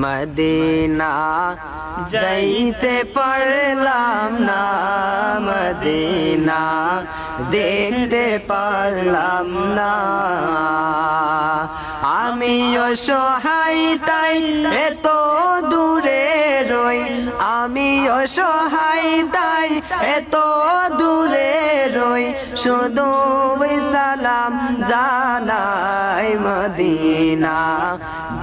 Medina যাইতে পারলাম না, মদিনা দেখতে পারলাম না। আমি অসহায় তাই এত দূরে রই আমি অসহায় তাই এত দূরে রই শুধু সালাম জানাই মদিনা।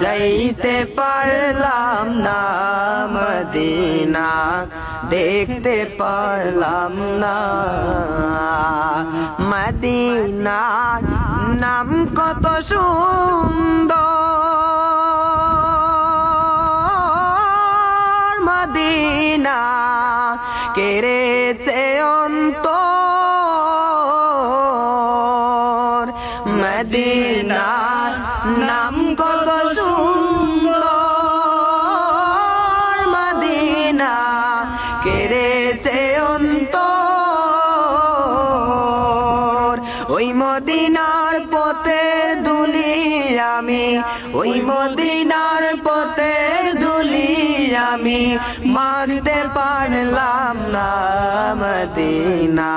যাইতে পারলাম না মদিনা, দেখতে পারলাম না মদিনা নাম কত সুন্দর। মদিনা কেড়েছে অন্তর মদিনা নাম কত সুন্দর। ওই মদিনার পথে দুলি আমি, ওই মদিনার পথে দুলি আমি মানতে পারলাম না মদিনা,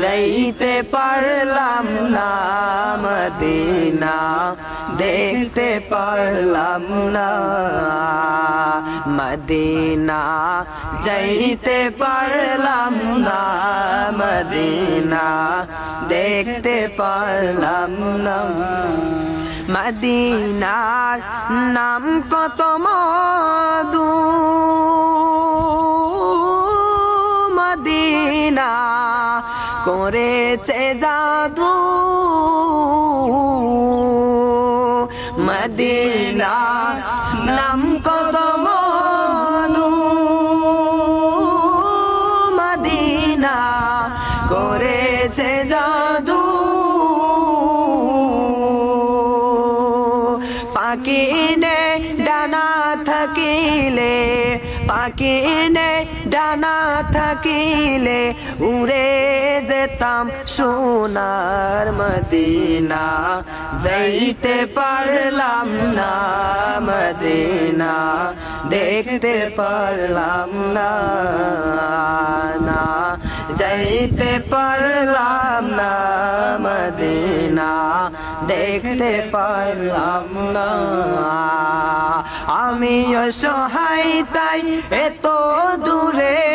যাইতে পারলাম না মদিনা। দেখতে পারলাম না। মদিনা যাইতে পারলাম না। মদিনা দেখতে পারলাম না। মদিনার নাম কত মধু। মদিনা করেছে জাদু। মদিনা নাম কত মধু মদিনা করেছে জাদু। পাকিনে ডানা থাকিলে পাকিনে ডানা থাকিলে উড়ে যেতাম সোনার মদিনা, যাইতে পারলাম না মদিনা, দেখতে পারলাম না না, যাইতে পারলাম না মদিনা, দেখতে পারলাম না। আমি সহায় তাই এত দূরে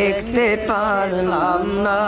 দেখতে পারলাম না।